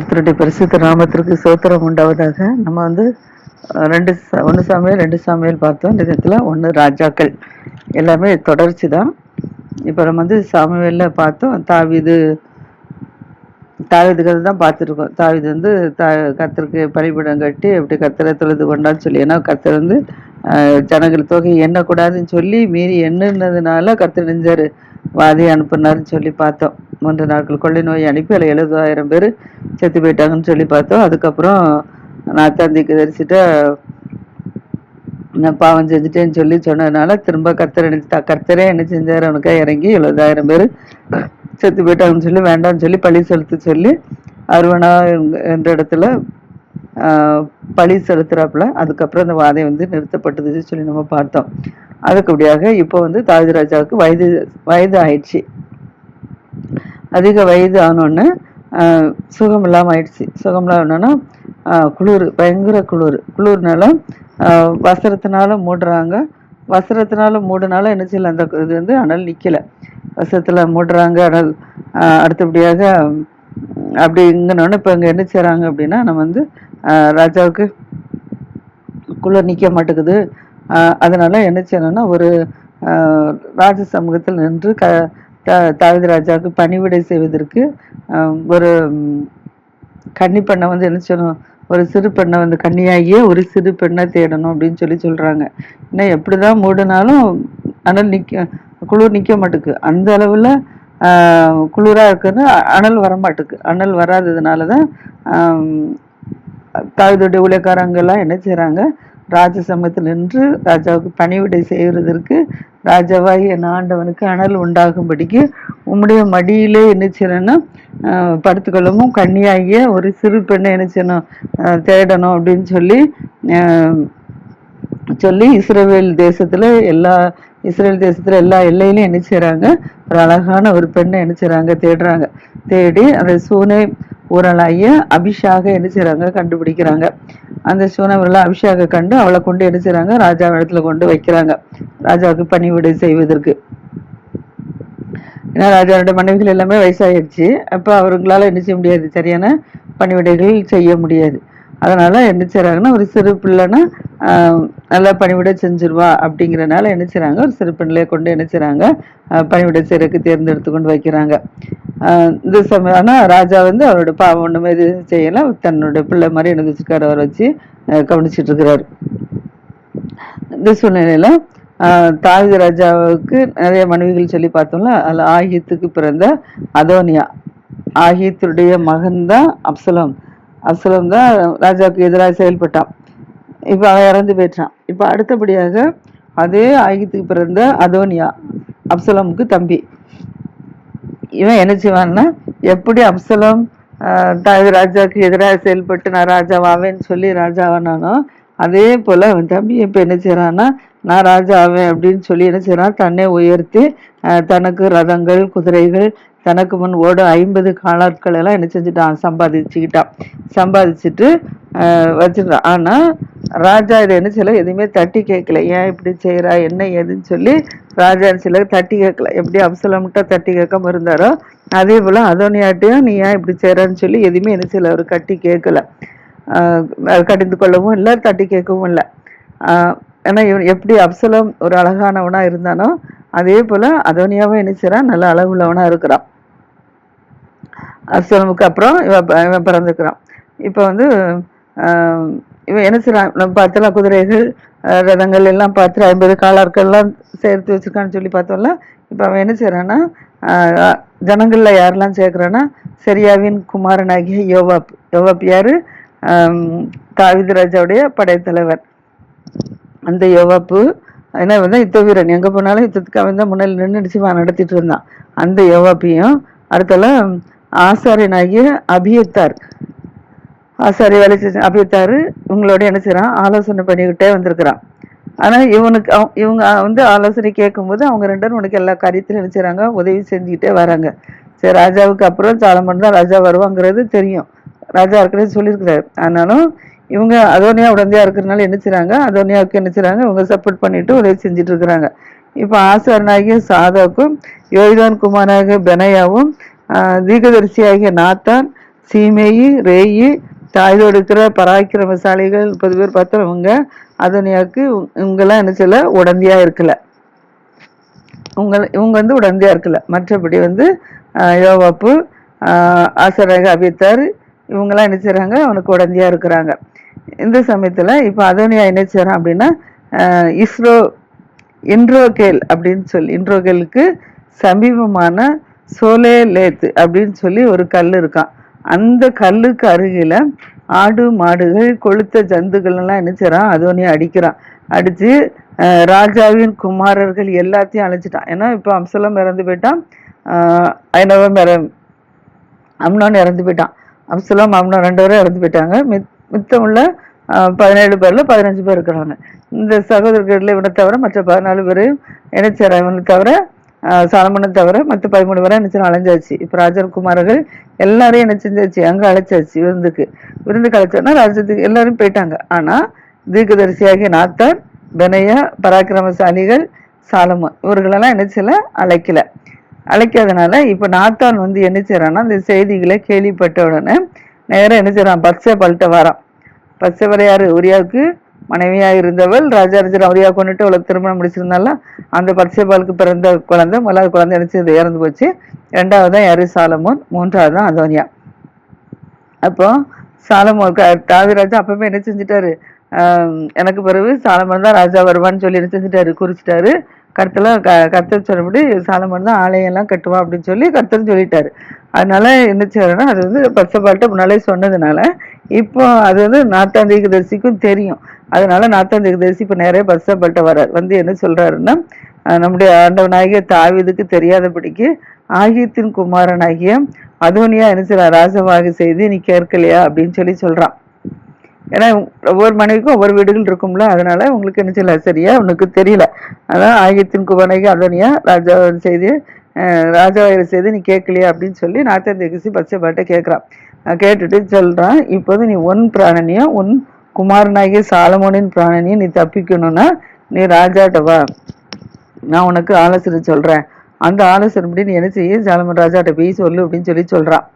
கர்த்தருடைய பரிசுத்த நாமத்திற்கு சோத்திரம் உண்டாவதாக. நம்ம வந்து ரெண்டு ஒன்று சாமியல் ரெண்டு சாமியல் பார்த்தோம். இந்த இடத்துல ஒன்று ராஜாக்கள். எல்லாமே தொடர்ச்சி தான் இப்போ நம்ம வந்து சாமுவேலில் பார்த்தோம். தாவிது தாவீது கதை தான் பார்த்துருக்கோம். தாவிது வந்து தா கத்தருக்கு பலிபீடம் கட்டி எப்படி கத்தரை தொழுது கொண்டான்னு சொல்லி ஏன்னா கத்தர் வந்து ஜனங்கள் தொகை எண்ணக்கூடாதுன்னு சொல்லி மீறி எண்ணுனதுனால கத்தர் நெஞ்சாரு. வாதி அனுப்புனார்னு சொல்லி பார்த்தோம். மூன்று நாட்கள் கொள்ளை நோய் அனுப்பி அதில் எழுபதாயிரம் பேர் செத்து போயிட்டாங்கன்னு சொல்லி பார்த்தோம். அதுக்கப்புறம் நாத்தாந்திக்கு தரிசிட்டு நான் பாவம் செஞ்சுட்டேன்னு சொல்லி சொன்னதுனால திரும்ப கர்த்தர் என்ன கர்த்தரே என்ன செஞ்சார்? அவனுக்காக இறங்கி எழுபதாயிரம் பேர் செத்து போயிட்டாங்கன்னு சொல்லி வேண்டாம்னு சொல்லி பழி செலுத்த சொல்லி அருவனா என்ற இடத்துல ஆஹ், பழி செலுத்துறாப்புல. அதுக்கப்புறம் அந்த வாதை வந்து நிறுத்தப்பட்டதுன்னு சொல்லி நம்ம பார்த்தோம். அதுக்குபடியாக இப்போ வந்து தாஜ் ராஜாவுக்கு வயது வயது ஆயிடுச்சு அதிக வயது ஆனோடனே சுகம் இல்லாமல் ஆயிடுச்சு சுகம் இல்லாமன்னா குளிர் பயங்கர குளிர். குளிர்னால வசரத்தினால மூடுறாங்க. வசரத்தினால மூடுனால என்ன செய்யல அந்த இது வந்து அனல் நிற்கல வஸ்திரத்தில் மூடுறாங்க அனல் அடுத்தபடியாக அப்படி இங்கனோடனே இப்போ இங்கே என்ன செய்கிறாங்க அப்படின்னா நம்ம வந்து ராஜாவுக்கு குளிர் நிற்க மாட்டேங்குது. அதனால என்ன செய்யணும்னா ஒரு ராஜ சமூகத்தில் நின்று க த- ராஜாவுக்கு பணிவிடை செய்வதற்கு ஒரு கன்னி பெண்ணை வந்து என்ன செய்யணும் ஒரு சிறு பெண்ணை வந்து கன்னியாகியே ஒரு சிறு பெண்ணை தேடணும் அப்படின்னு சொல்லி சொல்கிறாங்க ஏன்னா எப்படிதான் மூடினாலும் அனல் நிற்க குளிர் நிற்க மாட்டுக்கு. அந்த அளவில் குளிராக இருக்குன்னு அனல் வரமாட்டுக்கு. அனல் வராததுனால தான் தாவிதுடைய ஊழியக்காரங்கெல்லாம் என்ன செய்கிறாங்க ராஜ சமயத்தில் நின்று ராஜாவுக்கு பணிவிடை செய்வதற்கு ராஜாவாகி என் ஆண்டவனுக்கு அனல் உண்டாகும்படிக்கு உம்முடைய மடியிலே என்ன செய்யணும்னா படுத்துக்கொள்ளவும் கன்னியாகிய ஒரு சிறு பெண்ணை என்ன செய்யணும்? தேடணும் அப்படின்னு சொல்லி சொல்லி இஸ்ரேல் தேசத்தில் எல்லா இஸ்ரேல் தேசத்தில் எல்லா எல்லையிலையும் என்ன செய்கிறாங்க ஒரு அழகான ஒரு பெண்ணை என்ன செய்கிறாங்க தேடுறாங்க. தேடி அந்த சூனை ஊரலாகிய அபிஷாக என்ன செய்கிறாங்க கண்டுபிடிக்கிறாங்க. அந்த சூனவரெல்லாம் அபிஷாக கண்டு அவளை கொண்டு என்ன செய்றாங்க? ராஜா இடத்துல கொண்டு வைக்கிறாங்க. ராஜாவுக்கு பணிவிடை செய்வதற்கு. ஏன்னா ராஜாவோட மனைவிகள் எல்லாமே வயசாகிடுச்சு அப்போ அவர்களால் என்ன செய்ய முடியாது? சரியான பணிவிடைகள் செய்ய முடியாது. அதனால் என்ன செய்கிறாங்கன்னா ஒரு சிறு பிள்ளைன்னா நல்லா பணிவிட செஞ்சிருவா அப்படிங்கிறனால என்ன செய்கிறாங்க ஒரு சிறு பிள்ளைய கொண்டு என்ன செய்கிறாங்க பணிவிட பணிவிடை தேர்ந்தெடுத்து கொண்டு வைக்கிறாங்க. இந்த சமயம் ஆனால் ராஜா வந்து அவரோட பாவம் ஒன்றுமே இது செய்யலை. தன்னோட பிள்ளை மாதிரி என்ன வச்சுக்கார அவரை வச்சு கவனிச்சிட்டு இருக்கிறாரு. இந்த சூழ்நிலையில் ஆஹ், ராஜாவுக்கு நிறைய மனைவிகள் சொல்லி பார்த்தோம்ல அதில் ஆகியத்துக்கு பிறந்த அதோனியா ஆகியத்துடைய மகன் தான் அப்சலம். அப்சலம் தான் ராஜாவுக்கு எதிராக செயல்பட்டான். இப்போ அவன் இறந்து போயிட்டான் இப்போ அடுத்தபடியாக அதே ஆயுதத்துக்கு பிறந்த அதோனியா அப்சலமுக்கு தம்பி. இவன் என்ன செய்வான்னா எப்படி அப்சலம் ராஜாவுக்கு எதிராக செயல்பட்டு நான் ராஜாவாவேன்னு சொல்லி ராஜாவானானோ அதே போல அவன் தம்பி இப்ப என்ன செய்கிறான்னா நான் ராஜா ஆவேன் அப்படின்னு சொல்லி என்ன செய்யறான் தன்னை உயர்த்தி தனக்கு ரதங்கள் குதிரைகள் தனக்கு முன் ஓட ஐம்பது காலாட்கள் எல்லாம் என்ன செஞ்சுட்டான்? சம்பாதிச்சுக்கிட்டான். சம்பாதிச்சுட்டு ஆஹ், ஆனால் ராஜா இதை என்ன செய்யல? எதுவுமே தட்டி கேட்கல. ஏன் இப்படி செய்கிறா என்ன ஏதுன்னு சொல்லி ராஜா சில தட்டி கேட்கல. எப்படி அப்சலம்கிட்ட தட்டி கேட்காம இருந்தாரோ அதே போல் அதோனியாட்டையும் நீ ஏன் இப்படி செய்கிறான்னு சொல்லி எதுவுமே என்ன செய்யல. அவர் கட்டி கேட்கல. கடிந்து கொள்ளவும் இல்லை தட்டி கேட்கவும் இல்லை. ஏன்னா இவன் எப்படி அப்சலம் ஒரு அழகானவனா இருந்தானோ அதே போல அதோனியாவும் என்ன செய்றான்? நல்ல அழகுள்ளவனாக இருக்கிறான். அப்சலமுக்கு அப்புறம் இவன் இவன் பிறந்துக்கிறான் இப்போ வந்து ஆஹ் இவன் என்ன செய்றான்? நம்ம பார்த்தலாம் குதிரைகள் ரதங்கள் எல்லாம் பார்த்து ஐம்பது காலாட்கள் எல்லாம் சேர்த்து வச்சிருக்கான்னு சொல்லி பார்த்தோம்ல இப்போ அவன் என்ன செய்றான்னா ஆஹ் ஜனங்கள்ல யாரெல்லாம் சேர்க்குறான்னா செரியாவின் குமாரனாகிய யோவாப் யோவாப் யார்? ஆம், தாவீது படைத்தலைவர். அந்த யோவாப்பு என்ன வந்து யுத்த வீரன். எங்கே போனாலும் யுத்தத்துக்கு அவன் தான் முன்னாடி நின்று நடத்திட்டு இருந்தான். அந்த யோவாப்பையும் அடுத்தால ஆசாரியனாகிய அபியத்தார். ஆசாரி வேலை செஞ்ச அபியத்தார் இவங்களோட என்ன செய்கிறான் ஆலோசனை பண்ணிக்கிட்டே வந்திருக்கிறான். ஆனால் இவனுக்கு இவங்க வந்து ஆலோசனை கேட்கும்போது அவங்க ரெண்டு பேரும் உனக்கு எல்லா காரியத்திலும் என்ன செய்கிறாங்க உதவி செஞ்சுக்கிட்டே வராங்க. சரி ராஜாவுக்கு அப்புறம் சாலமன் தான் ராஜா வருவாங்கிறது தெரியும். ராஜா ஏற்கனவே சொல்லியிருக்கிறார். ஆனாலும் இவங்க அதோனியா உடந்தையாக இருக்கிறனால என்ன செய்கிறாங்க அதோனியாவுக்கு என்ன செய்கிறாங்க இவங்க சப்போர்ட் பண்ணிட்டு உதவி செஞ்சுட்டு இருக்கிறாங்க. இப்போ ஆசாரனாகிய சாதாக்கும் யோய்தான் குமாராகிய பெனையாவும் ஆஹ் தீர்க்கதரிசியாகிய நாத்தான் சீமேயி ரேயி தாயோடு இருக்கிற பராக்கிரமசாலிகள் முப்பது பேர் பார்த்தவங்க அதோனியாவுக்கு இவங்கெல்லாம் என்ன செய்யல? உடந்தையாக இருக்கல. இவங்க இவங்க வந்து உடந்தையாக இருக்கல. மற்றபடி வந்து யோகாப்பு யோவாப்பு ஆசராக அபித்தார் இவங்கெல்லாம் என்ன செய்கிறாங்க அவனுக்கு உடந்தையாக இருக்கிறாங்க. இந்த சமயத்தில் இப்போ அதோனியா என்ன செய்றான் அப்படின்னா இஸ்ரோ இன்ட்ரோகேல் அப்படின்னு சொல்லி இன்ட்ரோகேலுக்கு சமீபமான சோலே லேத்து அப்படின்னு சொல்லி ஒரு கல் இருக்கான். அந்த கல்லுக்கு அருகில் ஆடு மாடுகள் கொளுத்த ஜந்துக்கள் எல்லாம் என்ன செய்கிறான் அதோனியா அடிக்கிறான். அடித்து ராஜாவின் குமாரர்கள் எல்லாத்தையும் அழைச்சிட்டான். ஏன்னா இப்போ அம்சலம் இறந்து போயிட்டான். ஐநவம் இற அம்னோன் இறந்து போயிட்டான். அப்சலாம் அம்னோ ரெண்டு பேரும் இறந்து போயிட்டாங்க. மித் மித்தம் உள்ள பதினேழு பேரில் பதினஞ்சு பேர் இருக்கிறாங்க. இந்த சகோதரர்களில் இவனை தவிர மற்ற பதினாலு பேரையும் என்ன இவனை தவிர சாலமனை தவிர மற்ற பதிமூணு பேரை என்ன செய்யணும் அலைஞ்சாச்சு. இப்போ ராஜகுமாரர்கள் எல்லாரையும் என்ன செஞ்சாச்சு அங்கே அழைச்சாச்சு விருந்துக்கு. விருந்துக்கு அழைச்சோன்னா ராஜத்துக்கு எல்லாரும் போயிட்டாங்க. ஆனால் தீர்க்கதரிசியாகிய நாத்தார் பெனையா பராக்கிரமசாலிகள் சாலமன் இவர்களெல்லாம் என்ன அழைக்கல. அழைக்காதனால இப்போ நாத்தான் வந்து என்ன செய்கிறான்னா இந்த செய்திகளை கேள்விப்பட்ட உடனே நேரம் என்ன செய்யறான் பச்சை பல்ட்ட வரான். பச்சை யார் உரியாவுக்கு மனைவியாக இருந்தவள் ராஜாராஜர் உரியா கொண்டுட்டு அவளுக்கு திருமணம் முடிச்சிருந்தால அந்த பர்சைபாலுக்கு பிறந்த குழந்தை முதலாவது குழந்தை என்ன இறந்து போச்சு. ரெண்டாவது தான் யாரு? சாலமோன். மூன்றாவது தான் அதோனியா. அப்போ சாலமோனுக்கு க- அப்பவுமே என்ன செஞ்சுட்டாரு? எனக்கு பிறகு சாலமன் தான் ராஜா வருவான்னு சொல்லி என்ன செஞ்சுட்டாரு? குறிச்சிட்டாரு. கருத்தெல்லாம் க கருத்தர் சொன்னபடி சாலமன் தான் ஆலயம்லாம் கட்டுவான் அப்படின்னு சொல்லி கருத்தர் சொல்லிட்டாரு. அதனால என்ன செய்யறோம்னா அது வந்து பச்சைப்பாட்ட முன்னாலே சொன்னதுனால இப்போ அது வந்து நாத்தாம் தீர்க்கதரிசிக்கும் தெரியும். அதனால நாத்தாம் தீர்க்கதரிசி இப்போ நிறைய பச்சைப்பாட்ட வரார் வந்து என்ன சொல்றாருன்னா நம்முடைய ஆண்டவ ஆண்டவனாகிய தாவிதுக்கு தெரியாதபடிக்கு ஆகியத்தின் குமாரனாகிய அதோனியா என்ன செய்யலாம் ராஜவாக செய்து நீ கேட்கலையா அப்படின்னு சொல்லி சொல்றான் ஏன்னா ஒவ்வொரு மனைவிக்கும் ஒவ்வொரு வீடுகள் இருக்கும்ல அதனால உங்களுக்கு என்ன செய்யல? சரியா உனக்கு தெரியல. அதான் ஆகியத்தின் குவனைக்கு அதனியா ராஜா செய்தி ராஜாவாயிர செய்தி நீ கேட்கலையா அப்படின்னு சொல்லி நாத்தன் தேகசி பச்சை பாட்டை கேட்குறான். கேட்டுட்டு சொல்கிறான் இப்போது நீ உன் பிராணனையும் உன் குமாரனாகிய சாலமோனின் பிராணனையும் நீ தப்பிக்கணும்னா நீ ராஜாட்ட வா. நான் உனக்கு ஆலோசனை சொல்கிறேன் அந்த ஆலோசனைப்படி நீ என்ன செய்ய? சாலமன் ராஜாட்ட போய் சொல்லு அப்படின்னு சொல்லி சொல்கிறான்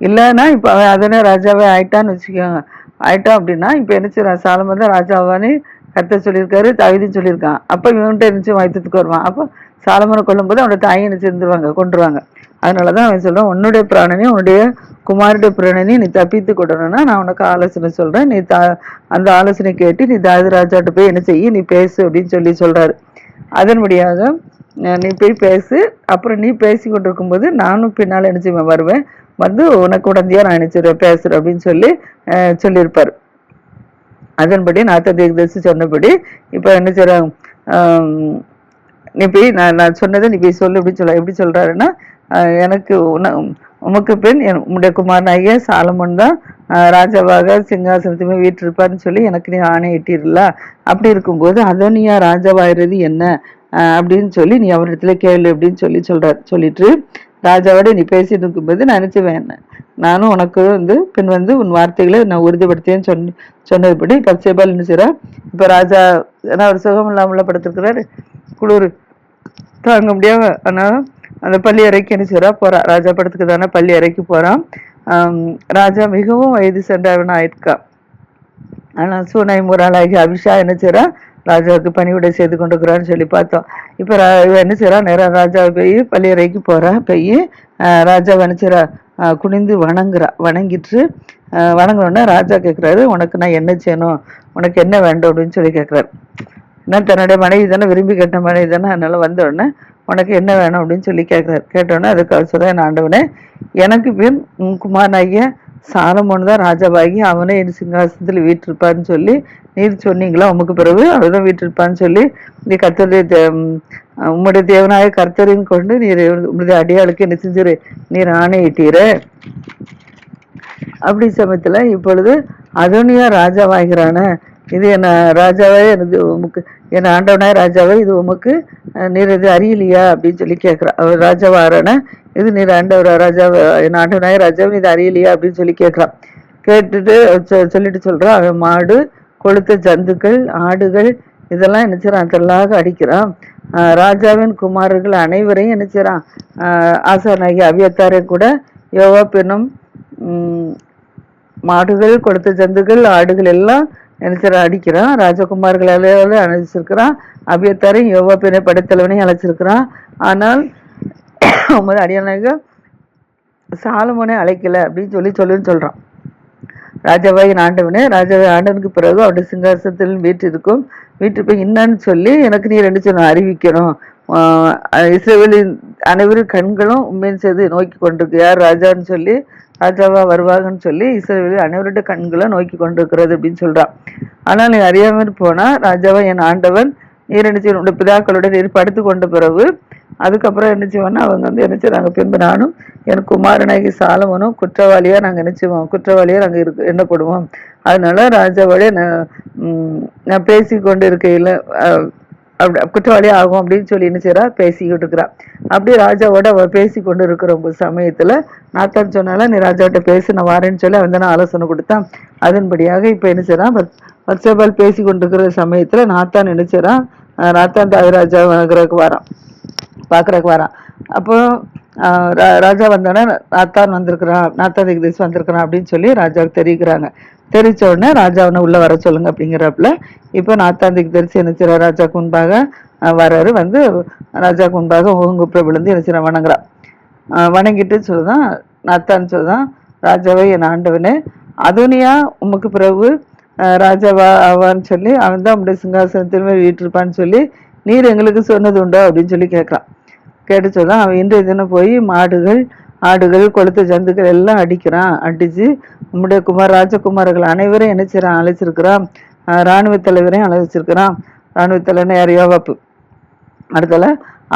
இல்லைன்னா இப்போ அவன் அதனே ராஜாவே ஆயிட்டான்னு வச்சுக்கோங்க. ஆயிட்டோம் அப்படின்னா இப்போ என்ன செய்யறான் சாலமன் தான் ராஜாவானே கர்த்தர் சொல்லியிருக்காரு தகுதின்னு சொல்லியிருக்கான். அப்போ இவன்கிட்ட இருந்துச்சு வைத்தத்துக்கு வருவான். அப்போ சாலமனை கொல்லும்போது அவனோட தாயை என்ன செஞ்சுருவாங்க? கொண்டுருவாங்க அதனால தான் அவன் சொல்கிறான் உன்னுடைய பிராணனையும் உன்னுடைய குமாருடைய பிராணனையும் நீ தப்பித்து கொள்ளணும்னா நான் உனக்கு ஆலோசனை சொல்கிறேன் நீ தா அந்த ஆலோசனை கேட்டு நீ தாவிது ராஜாட்ட போய் என்ன செய்ய? நீ பேசு அப்படின்னு சொல்லி சொல்கிறாரு அதன்படியாக நீ போய் பேசு. அப்புறம் நீ பேசி கொண்டிருக்கும்போது நானும் பின்னால் என்ன செய்வேன்? வருவேன். வந்து உனக்கு உடந்தையாக நான் நினைச்சிருவேன் பேசுகிறேன் அப்படின்னு சொல்லி சொல்லியிருப்பார். அதன்படி நாத்த தீர்க்கதரிசி சொன்னபடி இப்போ என்ன செய்றாங்க நீ போய் நான் நான் சொன்னதை நீ போய் சொல்லு எப்படி சொல்ல எப்படி சொல்கிறாருன்னா எனக்கு உன- உமக்கு பெண் என் உம்முடைய குமாரனாகிய சாலமன் தான் ராஜாவாக சிங்காசனத்துமே வீட்டிருப்பாருன்னு சொல்லி எனக்கு நீ ஆணையிட்டீர்ல அப்படி இருக்கும்போது அதனியா ராஜாவாகிறது என்ன? அப்படின்னு சொல்லி நீ அவரிடத்துல கேளு அப்படின்னு சொல்லி சொல்கிறார் சொல்லிட்டு ராஜாவோட நீ பேசி இருக்கும்போது நான் நினைச்சுவேன் நானும் உனக்கு வந்து பின் வந்து உன் வார்த்தைகளை நான் உறுதிப்படுத்தேன்னு சொன்ன சொன்னதுபடி பச்சைபால் என்ன செய்றா இப்போ ராஜா ஏன்னா அவர் சுகம் இல்லாமல் படுத்திருக்கிறாரு. குளிர் தாங்க முடியாம ஆனா அந்த பள்ளி அறைக்கு என்ன செய்கிறா போறா. ராஜா படத்துக்கு தானே பள்ளி அறைக்கு போறான். ராஜா மிகவும் வயது சென்றவன் ஆயிருக்கான் ஆனா சூனை முறாளாகி அபிஷா என்ன செய்கிறான் ராஜாவுக்கு பணிவிடை செய்து கொண்டுக்கிறான்னு சொல்லி பார்த்தோம். இப்போ ரா- என்ன செய்கிறா நேராக ராஜாவை போய் பள்ளியறைக்கு போகிறா போய் ராஜா என்ன செய்றா? குனிந்து வணங்குறா. வணங்கிட்டு வணங்கினோடனே ராஜா கேட்குறாரு உனக்கு நான் என்ன செய்யணும்? உனக்கு என்ன வேண்டும்? அப்படின்னு சொல்லி கேட்குறாரு நான் தன்னுடைய மனைவி தானே விரும்பி கேட்ட மனைவி தானே அதனால் வந்தோடனே உனக்கு என்ன வேணும்? அப்படின்னு சொல்லி கேட்குறாரு கேட்டோடனே அதுக்கு அவர் சொல்றேன் ஆண்டவனே எனக்கு பின் குமார் குமாரனாகிய சாலமோன் தான் ராஜாவாகி அவனே என் சிங்காசனத்தில் வீட்டிருப்பான்னு சொல்லி நீர் சொன்னீங்களா? உமக்கு பிறகு அவர்தான் வீட்டிருப்பான்னு சொல்லி நீ கத்தருடைய தே- உம்முடைய தேவனாய கர்த்தரின் கொண்டு நீர் உம்முடைய அடியாளுக்கு என்ன செஞ்சிரு? நீர் ஆணையிட்டீர. அப்படி சமயத்தில் இப்பொழுது அதோனியா ராஜாவாகிறான இது என்ன ராஜாவே எனது உமக்கு என் ஆண்டவனாய் ராஜாவே இது உமக்கு நீர் இது அறியலையா அப்படின்னு சொல்லி கேட்குறான் அவர் ராஜாவாரான இது நீர் ஆண்டவர் ராஜாவை என் ஆண்டவனாய் ராஜாவே இது அறியலையா அப்படின்னு சொல்லி கேட்குறான் கேட்டுட்டு சொ- சொல்லிட்டு சொல்கிறான் அவன் மாடு கொளுத்த ஜந்துக்கள் ஆடுகள் இதெல்லாம் என்ன செய்கிறான் தெல்லாக அடிக்கிறான். ராஜாவின் குமாரர்கள் அனைவரையும் என்ன செய்கிறான் ஆசானாகி அவியத்தாரை கூட யோவா பெண்ணும் மாடுகள் கொடுத்த ஜந்துகள் ஆடுகள் எல்லாம் நினைச்சர அடிக்கிறான். ராஜகுமார்களால அழைச்சிருக்கிறான் அபியத்தாரையும் யோவா பிற படைத்தலைவனையும் அழைச்சிருக்கிறான். ஆனால் உமது அடியானாக சாலமோனை அழைக்கல அப்படின்னு சொல்லி சொல்லுன்னு சொல்கிறான் ராஜாவாயின் ஆண்டவனே ராஜாவை ஆண்டவனுக்கு பிறகு அவருடைய சிங்காசனத்தில் வீற்றிருக்கும் வீட்டு போய் என்னன்னு சொல்லி எனக்கு நீ ரெண்டு சொன்ன அறிவிக்கணும். இஸ்ரேவேலின் அனைவரும் கண்களும் உண்மையின் செய்து நோக்கி கொண்டிருக்கு. யார் ராஜான்னு சொல்லி ராஜாவா வருவாங்கன்னு சொல்லி இஸ்ரேலில் அனைவருடைய கண்களை நோக்கி கொண்டிருக்கிறது அப்படின்னு சொல்றான். ஆனால் நீ அறியாமல் போனா ராஜாவா என் ஆண்டவன் நீர் என்ன செய்யணும் நீர் படுத்து கொண்ட பிறகு அதுக்கப்புறம் என்ன செய்வோம்னா அவங்க வந்து என்ன செய்றாங்க பின்பு நானும் என் குமாரனாகி சாலமனும் குற்றவாளியா நாங்கள் என்ன செய்வோம்? குற்றவாளியா நாங்கள் இருக்கு எண்ணப்படுவோம். அதனால ராஜாவோட நான் நான் பேசி கொண்டு இருக்கையில் அப்படி குற்றவாளி ஆகும் அப்படின்னு சொல்லி என்ன செய்கிறா பேசிக்கிட்டு இருக்கிறா. அப்படியே ராஜாவோட அவள் பேசி கொண்டு இருக்கிற ஒரு சமயத்துல நாத்தான் சொன்னால நீ ராஜாவிட்ட பேசி நான் வாரேன்னு சொல்லி அவன் தானே ஆலோசனை கொடுத்தான். அதன்படியாக இப்போ என்ன செய்றான் வர்ஷபால் பேசி கொண்டிருக்கிற சமயத்துல நாத்தான் நினைச்சிடறான் நாத்தான் தாவிராஜா நகருக்கு வரான். பார்க்குறக்கு வரான். அப்போ ராஜா வந்தோடனே நாத்தான் வந்திருக்கிறான் நாத்தான் திக்தேஷ் வந்திருக்கிறான் அப்படின்னு சொல்லி ராஜாவுக்கு தெரிவிக்கிறாங்க. தெரிவித்த உடனே ராஜா உள்ளே வர சொல்லுங்க அப்படிங்கிறப்பல இப்போ நாத்தாந்திக்கு திக்தரிசி என்ன செய்யறார் ராஜாக்கு முன்பாக ஆஹ் வந்து ராஜா குன்பாக ஓங்குப்புற விழுந்து என்ன செய்யறான் வணங்குறான் வணங்கிட்டு சொல்லுதான் நாத்தான்னு சொல்லுதான் ராஜாவை என் ஆண்டவனே அதுனியா உமக்கு பிறகு ராஜாவா ஆவான்னு சொல்லி அவன் தான் உங்களுடைய சிங்காசனத்தில் மேல் வீட்டிருப்பான்னு சொல்லி நீர் எங்களுக்கு சொன்னது உண்டோ அப்படின்னு சொல்லி கேட்குறான். கேட்டு அவன் இன்றைய தினம் போய் மாடுகள் ஆடுகள் கொளுத்த ஜந்துக்கள் எல்லாம் அடிக்கிறான் அடிச்சு நம்முடைய குமார் ராஜகுமார்கள் அனைவரும் என்ன செய்கிறான் அழைச்சிருக்கிறான். இராணுவ ராணுவ தலைவரையும் அழைச்சிருக்கிறான். ராணுவ தலைவர் யார்? யோவாப்பு. அடுத்தால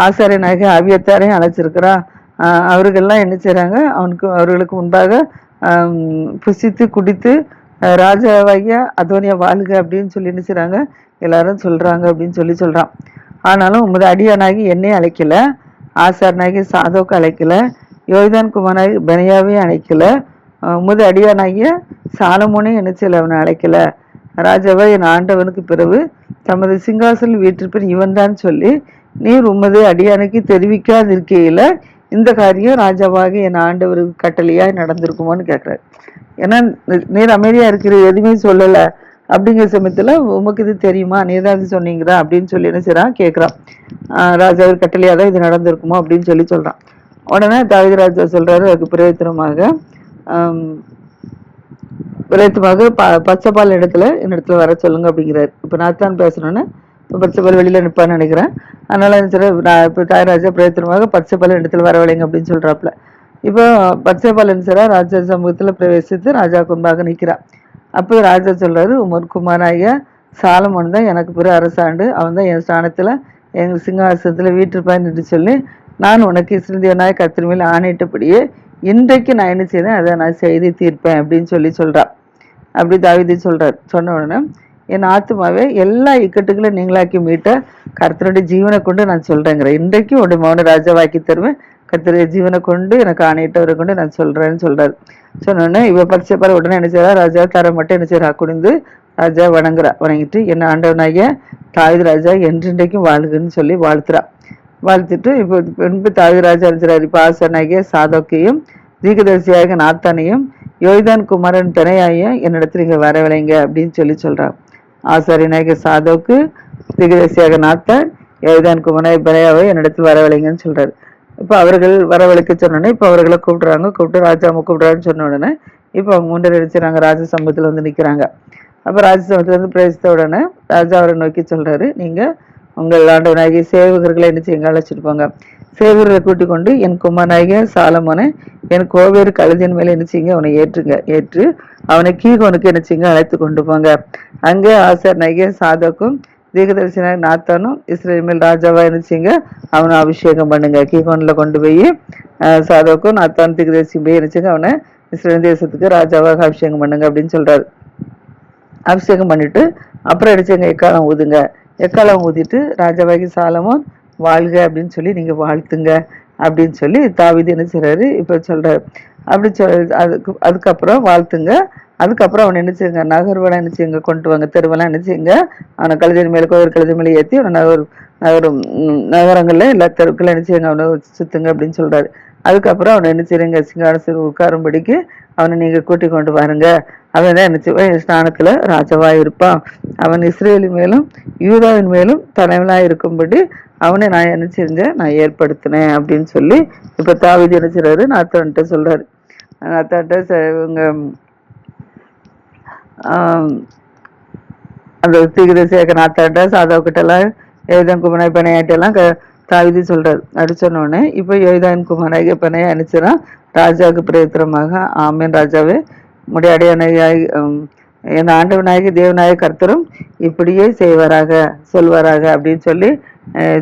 ஆசாரிய நாயகி அவியத்தாரையும் அழைச்சிருக்கிறான். அவர்கள்லாம் என்ன செய்கிறாங்க அவனுக்கு அவர்களுக்கு முன்பாக புசித்து குடித்து ராஜாவாகிய அதோனியா வாழ்க அப்படின்னு சொல்லி என்ன செய்கிறாங்க எல்லாரும் சொல்கிறாங்க அப்படின்னு சொல்லி சொல்கிறான் ஆனாலும் உமது அடியானாகி என்னை அழைக்கல. ஆசாரனாகி சாதோக்கு அழைக்கல யோய்தான் குமாராகி பெனியாவையும் அழைக்கல முது அடியானாகிய சாலமோனையும் என்ன செய்யல அவனை அழைக்கல. ராஜாவை என் ஆண்டவனுக்கு பிறகு தமது சிங்காசனம் வீட்டிற்பின் இவன்தான் சொல்லி நீர் உமது அடியானுக்கு தெரிவிக்காதிருக்கையில இந்த காரியம் ராஜாவாக என் ஆண்டவருக்கு கட்டளையாக நடந்திருக்குமோன்னு கேட்குறாரு. ஏன்னா நீர் அமைதியாக இருக்கிற எதுவுமே சொல்லலை. அப்படிங்கிற சமயத்தில் உமக்கு இது தெரியுமா? நீ தான் இது சொன்னீங்களா? அப்படின்னு சொல்லி என்ன செய்றான்? கேட்குறான் ஆஹ் ராஜாவின் தான் இது நடந்திருக்குமோ? அப்படின்னு சொல்லி சொல்கிறான் உடனே தாவித ராஜா சொல்கிறாரு அதுக்கு பிரயோஜனமாக ஆம், ப பச்சைப்பால் இடத்துல இடத்துல வர சொல்லுங்க அப்படிங்கிறாரு. இப்போ நாத்தான் பேசணுன்னு இப்போ பச்சைப்பால் வெளியில் நிற்பான்னு நினைக்கிறேன். அதனால என்ன சொல்ற நான் இப்போ தாயராஜா பிரயத்தனமாக பச்சைப்பால் இடத்துல வரவழைங்க அப்படின்னு சொல்கிறாப்புல இப்போ பச்சைப்பால் என்ன செய்றா? ராஜா சமூகத்தில் பிரவேசித்து ராஜா முன்பாக நிற்கிறான் அப்போ ராஜா சொல்கிறாரு உமர் குமாராய சாலமன் தான் எனக்கு பிற அரசாண்டு. அவன் தான் என் ஸ்தானத்தில் எங்கள் சிங்காசனத்தில் வீட்டிருப்பான்னு என்று சொல்லி நான் உனக்கு இஸ்ரந்தியனாய் கத்திரி மேல் ஆணையிட்டபடியே இன்றைக்கு நான் என்ன செய்தேன்? அதை நான் செய்து தீர்ப்பேன் அப்படின்னு சொல்லி சொல்கிறான் அப்படி தாவிதி சொல்கிறார் சொன்ன உடனே என் ஆத்துமாவே எல்லா இக்கட்டுகளும் நீங்களாக்கி மீட்ட கர்த்தருடைய ஜீவனை கொண்டு நான் சொல்கிறேங்கிறேன் இன்றைக்கு உடைய மௌன ராஜாவாக்கி தருவேன். கர்த்தருடைய ஜீவனை கொண்டு எனக்கு ஆணையிட்டவரை கொண்டு நான் சொல்கிறேன்னு சொல்கிறார் சொன்னோன்னே இவன் பரிசா பாரு உடனே என்ன செய்யறா ராஜா தர மட்டும் என்ன செய்யறா குனிந்து ராஜா வணங்குறா. வணங்கிட்டு என்ன ஆண்டவனாகிய தாவீது ராஜா என்றென்றைக்கும் வாழ்கன்னு சொல்லி வாழ்த்துறா. வாழ்த்துட்டு இப்போ பின்பு தாவிராஜா இருக்கிறார் இப்போ ஆசனாகிய சாதோக்கையும் தீகதரிசியாக நாத்தானையும் யோய்தான் குமாரன் பெனையாயும் என்னிடத்துல இங்கே வரவில்லைங்க அப்படின்னு சொல்லி சொல்றாங்க ஆசாரியனாகிய சாதோக்கு தீகதரிசியாக நாத்தான் யோய்தான் குமரன் பெனையாவை என்னிடத்தில் வரவில்லைங்கன்னு சொல்றாரு. இப்போ அவர்கள் வரவழைக்க சொன்னோடனே இப்போ அவர்களை கூப்பிடுறாங்க. கூப்பிட்டு ராஜாவை கூப்பிடுறான்னு சொன்ன உடனே இப்போ அவங்க முண்டர் அடிச்சுறாங்க ராஜசமூகத்தில் வந்து நிற்கிறாங்க அப்போ ராஜசமூகத்தில் வந்து பிரவேசித்த உடனே ராஜா அவரை நோக்கி சொல்கிறாரு நீங்கள் உங்கள் ஆண்டவனாகிய சேவகர்களை என்ன செய்யுங்க? அழைச்சிட்டு போங்க. சேவகர்களை கூட்டிக் கொண்டு என் குமாரனாகிய சாலமோனை என் கோவேறு கழுதியின் மேலே என்ன செய்யுங்க? அவனை ஏற்றுங்க. ஏற்று அவனை கீகோனுக்கு என்ன செய்யுங்க? அழைத்து கொண்டு போங்க. அங்கே ஆசர் நகிய சாதக்கும் தீகதரிசனாக நாத்தானும் இஸ்ரேல் மேல் ராஜாவா என்ன அவனை அபிஷேகம் பண்ணுங்க. கீகோனில் கொண்டு போய் சாதவுக்கும் நாத்தான் தீகதரிசி போய் இருந்துச்சுங்க. அவனை இஸ்ரேல் தேசத்துக்கு ராஜாவாக அபிஷேகம் பண்ணுங்க அப்படின்னு சொல்றாரு. அபிஷேகம் பண்ணிட்டு அப்புறம் அடிச்சங்க எக்காலம் ஊதுங்க. எக்காலம் ஊதிட்டு ராஜாவாகி சாலமோன் வாழ்க அப்படின்னு சொல்லி நீங்க வாழ்த்துங்க அப்படின்னு சொல்லி தாவிதி என்ன செய்றாரு? இப்ப சொல்றாரு. அப்படி சொல் அதுக்கு அதுக்கப்புறம் வாழ்த்துங்க. அதுக்கப்புறம் அவனை என்ன செய்யுங்க நகர்வெல்லாம் என்ன செய்யுங்க கொண்டு வாங்க தெருவெல்லாம் என்ன செய்யுங்க அவனை கழுதின் மேலே கோவில் கழுதி மேலே ஏற்றி அவனை நகர் நகரும் நகரங்களில் எல்லா தெருக்களும் என்ன செய்யுங்க அவனை சுத்துங்க அப்படின்னு சொல்றாரு. அதுக்கப்புறம் அவனை என்ன செய்யுங்க சிங்காரசர் உட்காரும்படிக்கு அவனை நீங்க கூட்டி கொண்டு வாருங்க. அவன் தான் என்ன ஸ்நானத்துல ராஜாவா இருப்பான். அவன் இஸ்ரேலின் மேலும் யூதாவின் மேலும் தலைவனா இருக்கும்படி அவனை நான் என்ன செஞ்சேன் நான் ஏற்படுத்தினேன் அப்படின்னு சொல்லி இப்ப தாவிதி என்ன செய்றாரு? நாத்தான்ட்ட சொல்றாரு. நாத்தான்ட்ட ச- இவங்க அந்த தீகிரசேக நாத்தாட்ட சாதாவுக்கிட்ட எல்லாம் எழுதன் குமராய் பனையாட்ட எல்லாம் க- தாவிதி சொல்கிறார் அப்படி இப்போ யோய்தான் குமராய் பனையை அனுச்சுனா ராஜாவுக்கு பிரயத்திரமாக ஆமேன் ராஜாவே. முடியாடியாய் என் ஆண்டவனாகி தேவநாயக கர்த்தரும் இப்படியே செய்வாராக சொல்வாராக அப்படின்னு சொல்லி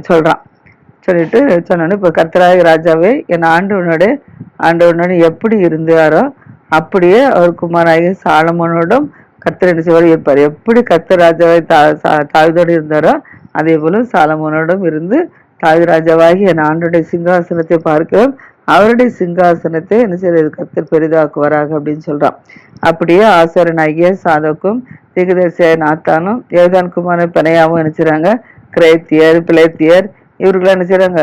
சொல்கிறான் சொல்லிட்டு சொன்னோன்னு இப்போ கர்த்தராய ராஜாவே என் ஆண்டவனோட ஆண்டவனோட எப்படி இருந்தாரோ அப்படியே அவர் குமாராகி சாலமோனோடும் கத்தர் என்ன செய்வார்? இருப்பார் எப்படி கத்தர் ராஜாவை தா சா- இருந்தாரோ அதே போல சாலமோனோடும் இருந்து தாய் ராஜாவாகி என் ஆண்டுடைய சிங்காசனத்தை பார்க்கிறோம். அவருடைய சிங்காசனத்தை என்ன செய்யறது கத்தர் பெரிதாக்குவாராக அப்படின்னு சொல்றான். அப்படியே ஆசாரனாகிய சாதக்கும் திகதர்சியாய நாத்தானும் ஏதான் குமாரன் என்ன நினைச்சுறாங்க கிரேத்தியர் பிளேத்தியர் இவர்களாம் என்ன செய்றாங்க?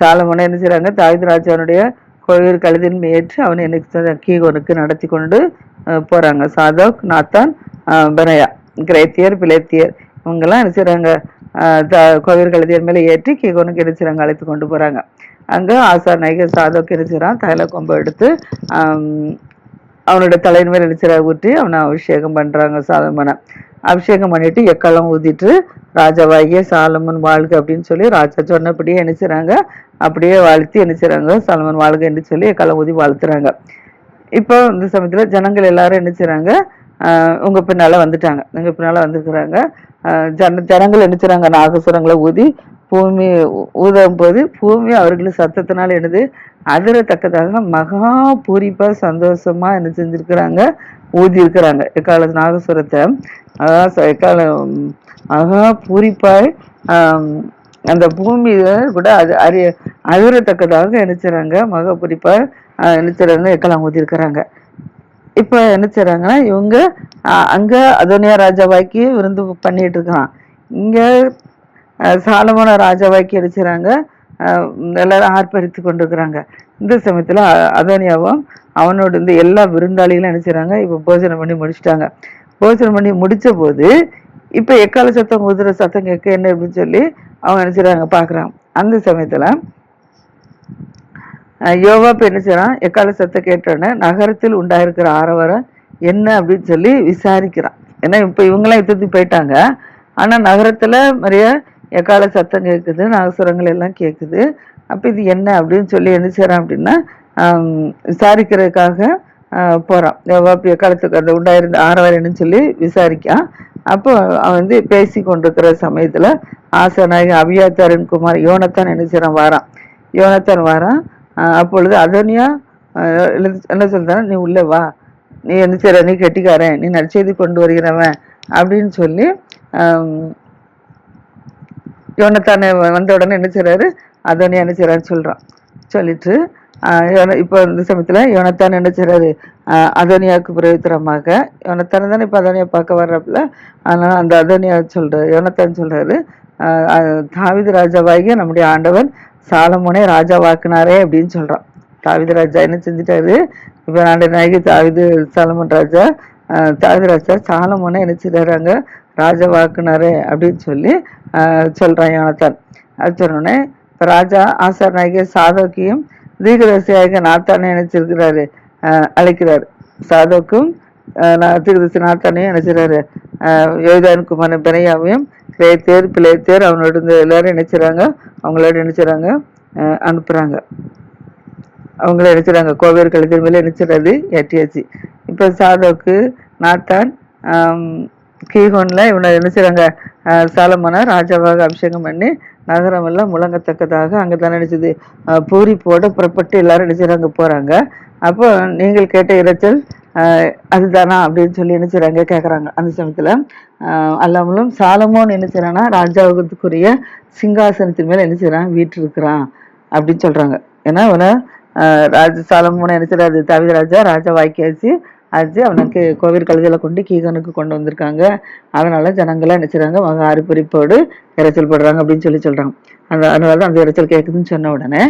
சாலமோனை என்ன செய்றாங்க? தாவீது ராஜாவுடைய கோயில் கழுதின் மேற்று அவனை என்ன கீகோனுக்கு நடத்தி கொண்டு போகிறாங்க போறாங்க. சாதோக் நாத்தான் அஹ், பனையா கிரேத்தியர் பிளேத்தியர் இவங்கெல்லாம் என்ன த- கோவில் கழுதியர் மேலே ஏற்றி கீகோனுக்கு என்ன அழைத்து கொண்டு போறாங்க. அங்க ஆசார் நைகர் சாதோக் என்ன தலை தைல கொம்பை எடுத்து அவனோட தலையின் மேல் நினைச்சிர ஊற்றி அவனை அபிஷேகம் பண்றாங்க சாலமனை அபிஷேகம் பண்ணிட்டு எக்காலம் ஊதிட்டு ராஜாவாகிய சாலமன் வாழ்க அப்படின்னு சொல்லி ராஜா சொன்னபடியே நினைச்சுறாங்க அப்படியே வாழ்த்தி செய்கிறாங்க சாலமன் வாழ்கன்னு சொல்லி எக்காலம் ஊதி வாழ்த்துறாங்க. இப்போ இந்த சமயத்தில் ஜனங்கள் எல்லாரும் என்ன செய்கிறாங்க உங்கள் பின்னால் வந்துட்டாங்க. உங்கள் பின்னால் வந்துருக்குறாங்க. ஜன ஜனங்கள் என்ன செய்கிறாங்க நாகசுரங்களை ஊதி பூமி ஊதும் போது பூமி அவர்கள் சத்தத்தினால என்னது? அதிரத்தக்கதாக மகா பூரிப்பாக சந்தோஷமாக என்ன செஞ்சிருக்கிறாங்க? ஊதி இருக்கிறாங்க எக்கால நாகசுரத்தை அதான் எக்கால ம், மகா பூரிப்பாய் அந்த பூமியில கூட அது அறிய அதிரத்தக்கதாக நினைச்சுறாங்க. மகா பூரிப்பாய் நினைச்சுறாங்க. எக்கலாம் ஊதி இருக்கிறாங்க இப்ப என்ன இவங்க அஹ், அங்க அதோனியா ராஜாவாக்கி விருந்து பண்ணிட்டு இருக்கான் இங்க அஹ், ராஜாவாய்க்கு ராஜாவாக்கி அடிச்சுறாங்க எல்லாரும் ஆர்ப்பரித்து கொண்டிருக்கிறாங்க. இந்த சமயத்துல அதோனியாவும் அவனோட வந்து எல்லா விருந்தாளிகளும் என்ன செய்றாங்க? இப்போ போஜனம் பண்ணி முடிச்சிட்டாங்க. போஜனம் பண்ணி முடிச்ச போது இப்போ எக்கால சத்தம் குதிரை சத்தம் கேட்க என்ன அப்படின்னு சொல்லி அவங்க என்ன செய்றாங்க? அந்த சமயத்துல யோகா இப்போ என்ன செய்றான்? எக்கால சத்தம் கேட்டோன்னே நகரத்தில் உண்டாயிருக்கிற ஆரவாரம் என்ன அப்படின்னு சொல்லி விசாரிக்கிறான். ஏன்னா இப்போ இவங்கெல்லாம் யுத்தத்துக்கு போயிட்டாங்க. ஆனா நகரத்துல நிறைய எக்கால சத்தம் கேட்குது நாகசுரங்கள் எல்லாம் கேட்குது அப்போ இது என்ன அப்படின்னு சொல்லி என்ன செய்கிறான் அப்படின்னா விசாரிக்கிறதுக்காக போகிறான் போறான். யோவாப் அந்த உண்டாயிருந்த ஆரவாரம் சொல்லி விசாரிக்கான் அப்போ அவன் வந்து பேசி கொண்டிருக்கிற சமயத்தில் ஆசனாகி அபியாத்தாரின் குமார் யோனத்தான் என்ன செய்கிறான் வாரான். யோனத்தான் வாரான். அப்பொழுது அதோனியா என்ன- சொல்கிறான் நீ உள்ளே வா. நீ என்ன செய்கிற நீ கெட்டிக்காரன். நீ நற்செய்தி கொண்டு வருகிறவன் அப்படின்னு சொல்லி யோனத்தானே வந்த உடனே என்ன செய்கிறாரு அதோனியா என்ன செய்கிறான்னு சொல்கிறான் சொல்லிட்டு இப்போ இந்த சமயத்தில் யோனத்தான் என்ன செய்கிறாரு அதோனியாவுக்கு பிரயோத்திரமாக. யோனத்தானே தானே இப்போ அதோனியா பார்க்க வர்றப்பல. அதனால் அந்த அதோனியா சொல்கிற யோனத்தான் சொல்கிறாரு தாவித ராஜாவாகிய நம்முடைய ஆண்டவன் சாலமோனே ராஜாவாக்குனாரே அப்படின்னு சொல்கிறான் தாவித ராஜா என்ன செஞ்சிட்டாரு? இப்போ ஆண்ட நாயகி தாவிது சாலமன் ராஜா தாவித ராஜா சாலமோனே என்ன செய்றாங்க ராஜாவாக்குனாரே அப்படின்னு சொல்லி சொல்கிறான் யோனத்தான். அது சொன்னோடனே இப்போ ராஜா ஆசார் நாயகி சாதோக்கியும் தீர்க்கதரிசியாக நாத்தானே நினைச்சிருக்கிறாரு அழைக்கிறார். சாதோக்கும் தீர்க்கதரிசி நாத்தானையும் நினைச்சிறாரு யோகான் குமாரன் பெனையாவையும் கிரேத்தேர் பிளேத்தேர் அவனோட இருந்து எல்லாரும் நினைச்சுறாங்க அவங்களோட நினைச்சுறாங்க அனுப்புகிறாங்க அவங்கள நினைச்சுறாங்க கோவேர் கழுத்தின் மேலே நினைச்சிடறது எட்டியாச்சு இப்போ சாதோக்கு நாத்தான் கீஹோனில் இவனை நினைச்சுறாங்க. சாலமான ராஜாவாக அபிஷேகம் பண்ணி நகரம் எல்லாம் முழங்கத்தக்கதாக அங்கே தான் பூரி பூரிப்போட புறப்பட்டு எல்லாரும் அங்கே போகிறாங்க அப்போ நீங்கள் கேட்ட இறைச்சல் அதுதானா அப்படின்னு சொல்லி நினைச்சுறாங்க கேட்குறாங்க அந்த சமயத்தில் அல்லாமலும் சாலமோன் என்ன செய்றான்னா ராஜாவுக்குரிய சிங்காசனத்தின் மேலே என்ன செய்கிறான் வீட்டு இருக்கிறான் அப்படின்னு சொல்கிறாங்க ஏன்னா அவனை ராஜ சாலமோன் என்ன செய்றாரு தாவீது ராஜா ராஜா வாக்கியாச்சு அது அவனுக்கு கோவில் கழுதியில் கொண்டு கீகனுக்கு கொண்டு வந்திருக்காங்க. அதனால ஜனங்களாம் நினைச்சிருக்காங்க மகா அரிப்பறிப்போடு இறைச்சல் படுறாங்க அப்படின்னு சொல்லி சொல்றாங்க. அந்த அதனால தான் அந்த இறைச்சல் கேட்குதுன்னு சொன்ன உடனே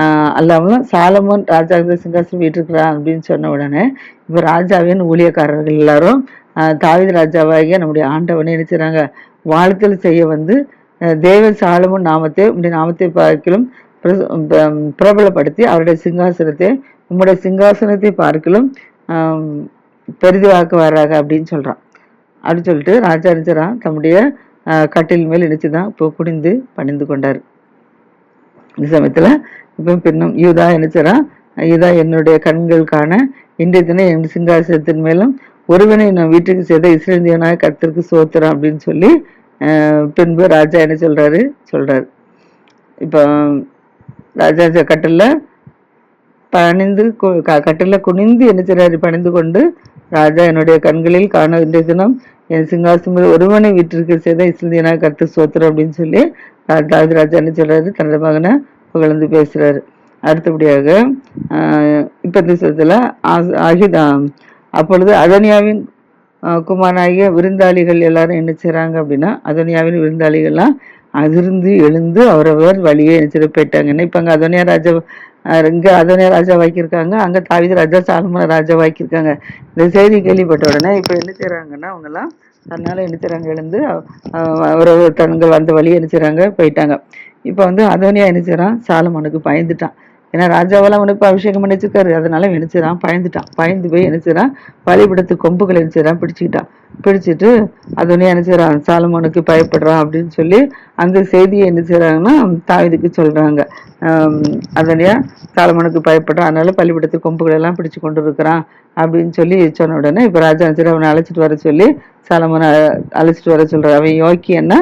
ஆஹ் அல்லாமலும் சாலமோன் ராஜா சிங்காசனம் வீட்டிருக்கிறான் அப்படின்னு சொன்ன உடனே இப்போ ராஜாவின் ஊழியக்காரர்கள் எல்லாரும் தாவித ராஜாவாகிய நம்முடைய ஆண்டவனை நினைச்சுறாங்க வாழ்த்தல் செய்ய வந்து தேவ சாலமோன் நாமத்தை உடைய நாமத்தை பார்க்கலும் பிரபலப்படுத்தி அவருடைய சிங்காசனத்தை உம்முடைய சிங்காசனத்தை பார்க்கலும் பெரிதுவாக்க பெரிதுவாக்குவாராக அப்படின்னு சொல்கிறான் அப்படின்னு சொல்லிட்டு ராஜா நினைச்சாராம் தம்முடைய கட்டில் மேல் இணைச்சுதான் இப்போ குனிந்து பணிந்து கொண்டார். இந்த சமயத்தில் இப்போ பின்னும் யூதா நினைச்சாராம் யூதா என்னுடைய கண்களுக்கான இன்றைய தினம் என் சிங்காசனத்தின் மேலும் ஒருவனை நான் வீட்டுக்கு செய்த இஸ்ரேந்தியனாக கத்திற்கு சோத்துறான் அப்படின்னு சொல்லி பின்பு ராஜா என்ன சொல்கிறாரு சொல்கிறாரு இப்போ ராஜா கட்டில்ல பணிந்து கட்டில குனிந்து என்ன செய்றாரு? பணிந்து கொண்டு ராஜா என்னுடைய கண்களில் காண இன்றைய தினம் என் சிங்காசனம் ஒருவனை வீட்டிற்கு செய்த இஸ்லியனா கருத்து சோத்திரம் அப்படின்னு சொல்லி தாஜ் ராஜா என்ன சொல்றாரு தன்னோட மகனை புகழ்ந்து பேசுறாரு. அடுத்தபடியாக ஆஹ் இப்ப இந்த ஆகிதா அப்பொழுது அதனியாவின் குமாராகிய விருந்தாளிகள் எல்லாரும் என்ன செய்கிறாங்க அப்படின்னா அதனியாவின் விருந்தாளிகள்லாம் அதிர்ந்து எழுந்து அவரவர் வழியே என்ன செய்ய போயிட்டாங்க. என்ன இப்ப அதனியா ராஜா இங்கே அதனியா ராஜா வாக்கியிருக்காங்க. தாவித ராஜா சாலமன ராஜா வாக்கியிருக்காங்க. இந்த செய்தி கேள்விப்பட்ட உடனே இப்போ என்ன செய்கிறாங்கன்னா அவங்கெல்லாம் அதனால என்ன செய்கிறாங்க எழுந்து ஆஹ் அவரவர் தங்கள் வந்த வழி என்ன செய்கிறாங்க போயிட்டாங்க. இப்போ வந்து அதோனியா என்ன சாலமனுக்கு சாலமோனுக்கு பயந்துட்டான். ஏன்னா ராஜாவெல்லாம் அவனுக்கு அபிஷேகம் பண்ணி வச்சிருக்காரு. அதனால என்ன பயந்துட்டான். பயந்து போய் என்ன செய்றான்? கொம்புகளை என்ன பிடிச்சிக்கிட்டான். பிடிச்சிட்டு அதனே என்ன செய்றான் சாலமோனுக்கு பயப்படுறான் அப்படின்னு சொல்லி அந்த செய்தியை என்ன செய்கிறாங்கன்னா தாவீதுக்கு சொல்றாங்க. அதனையா சாலமோனுக்கு பயப்படுறான் அதனால பள்ளிப்படத்து கொம்புகளெல்லாம் பிடிச்சு கொண்டு இருக்கிறான். அப்படின்னு சொல்லி சொன்ன உடனே இப்போ ராஜா சரி அவனை அழைச்சிட்டு வர சொல்லி சாலமனை அழைச்சிட்டு வர சொல்றாரு. அவன் யோக்கியன்னா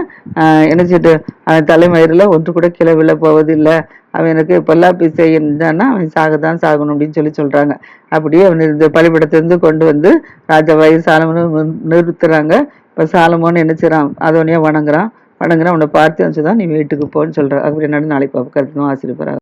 என்ன? சொல்லிட்டு அவன் தலைமயிரில் ஒன்று கூட கீழே விழ போவதில்லை. அவன் எனக்கு பொல்லாப்பி செய்யணும்னா அவன் சாகதான் சாகணும் அப்படின்னு சொல்லி சொல்கிறாங்க அப்படியே அவன் இந்த பலிபடத்திலிருந்து கொண்டு வந்து ராஜாவாயி சாலமனும் நிறு- நிறுத்துறாங்க. இப்போ சாலமோன்னு என்ன செய்றான்? அதோடனே வணங்குறான். வணங்குறான். அவனை பார்த்து வச்சுதான் நீ வீட்டுக்கு போன்னு சொல்ற. அப்படி என்னன்னு நாளைக்கு பார்க்க கருத்துணும் ஆசிரியப்பறாங்க